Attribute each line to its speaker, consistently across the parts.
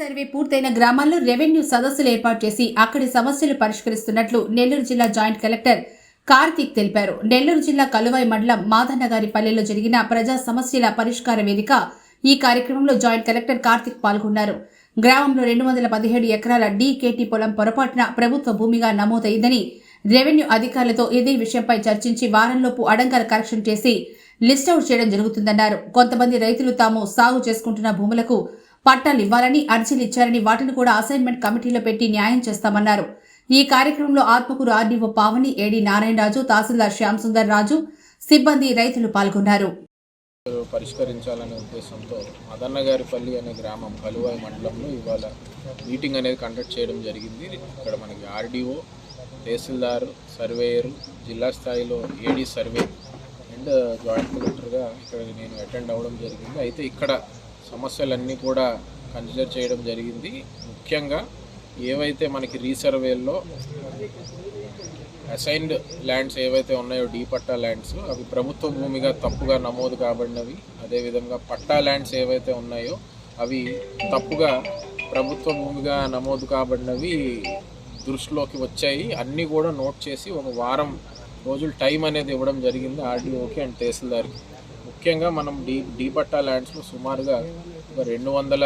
Speaker 1: Survey పూర్తయిన గ్రామాల్లో revenue సదస్సులు ఏర్పాటు చేసి అక్కడి సమస్యలు పరిష్కరిస్తున్నట్లు నెల్లూరు జిల్లా జాయింట్ కలెక్టర్ కార్తీక్ తెలిపారు. నెల్లూరు జిల్లా కలువాయి మండలం మాదన్నగారి పల్లెలో జరిగిన ప్రజా సమస్యల పరిష్కార వేదిక ఈ కార్యక్రమంలో జాయింట్ కలెక్టర్ కార్తీక్ పాల్గొన్నారు. గ్రామంలో రెండు వందల పదిహేడు ఎకరాల డీకేటీ పొలం పొరపాటున ప్రభుత్వ భూమిగా నమోదైందని రెవెన్యూ అధికారులతో ఇదే విషయంపై చర్చించి వారంలోపు అడంకాలు కరెక్షన్ చేసి లిస్ట్ అవుట్ చేయడం జరుగుతుందన్నారు. కొంతమంది రైతులు తాము సాగు చేసుకుంటున్న భూములకు పట్టాలు ఇవ్వాలని అర్జీలు ఇచ్చారని వాటిని కూడా అసైన్మెంట్ కమిటీలో పెట్టి న్యాయం చేస్తామన్నారు. ఈ కార్యక్రమంలో ఆత్మకూరు ఆర్డీఓ పావని ఏడి నారాయణరాజు తహసీల్దార్ శ్యామ్ సుందర్ రాజు సిబ్బంది రైతులు పాల్గొన్నారు.
Speaker 2: పరిష్కరించాలనే ఉద్దేశంతో మదన్నగారిపల్లి అనే గ్రామం కలువాయి మండలంలో ఇవాళ మీటింగ్ అనేది కండక్ట్ చేయడం జరిగింది. ఇక్కడ మనకి ఆర్డీఓ తహసీల్దార్ సర్వేయర్ జిల్లా స్థాయిలో ఏడీ సర్వే అండ్ జాయింట్ కలెక్టర్గా ఇక్కడ నేను అటెండ్ అవ్వడం జరిగింది. అయితే ఇక్కడ సమస్యలన్నీ కూడా కన్సిడర్ చేయడం జరిగింది. ముఖ్యంగా ఏవైతే మనకి రీసర్వేల్లో అసైన్డ్ ల్యాండ్స్ ఏవైతే ఉన్నాయో డీ పట్టా ల్యాండ్స్ అవి ప్రభుత్వ భూమిగా తప్పుగా నమోదు కాబడినవి. అదేవిధంగా పట్టా ల్యాండ్స్ ఏవైతే ఉన్నాయో అవి తప్పుగా ప్రభుత్వ భూమిగా నమోదు కాబడినవి దృష్టిలోకి వచ్చాయి. అన్నీ కూడా నోట్ చేసి ఒక వారం రోజులు టైం అనేది ఇవ్వడం జరిగింది ఆర్డీఓకి అండ్ తహసీల్దార్కి. ముఖ్యంగా మనం డీ డీపట్టా ల్యాండ్స్లో సుమారుగా ఒక రెండు వందల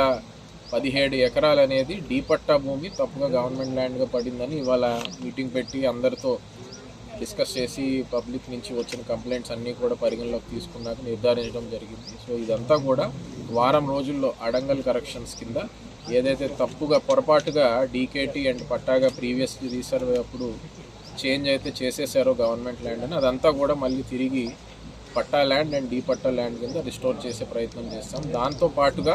Speaker 2: పదిహేడు ఎకరాలు అనేది డీపట్టా భూమి తప్పుగా గవర్నమెంట్ ల్యాండ్గా పడిందని ఇవాళ మీటింగ్ పెట్టి అందరితో డిస్కస్ చేసి పబ్లిక్ నుంచి వచ్చిన కంప్లైంట్స్ అన్నీ కూడా పరిగణలోకి తీసుకున్నాక నిర్ధారించడం జరిగింది. సో ఇదంతా కూడా వారం రోజుల్లో అడంగల్ కరెక్షన్స్ కింద ఏదైతే తప్పుగా పొరపాటుగా డీకేటీ అండ్ పట్టాగా ప్రీవియస్ రీసర్వే అప్పుడు చేంజ్ అయితే చేసేసారో గవర్నమెంట్ ల్యాండ్ అని అదంతా కూడా మళ్ళీ తిరిగి patta land and D patta land కింద రిస్టోర్ చేసే ప్రయత్నం చేస్తాం. దాంతో పాటుగా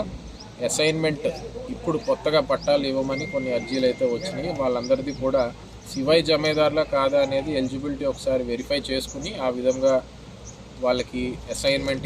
Speaker 2: అసైన్మెంట్ ఇప్పుడు కొత్తగా పట్టాలు ఇవ్వమని కొన్ని అర్జీలు అయితే వచ్చినాయి. వాళ్ళందరిది కూడా సివై జమేదారులా కాదా అనేది ఎలిజిబిలిటీ ఒకసారి వెరిఫై చేసుకుని ఆ విధంగా వాళ్ళకి అసైన్మెంట్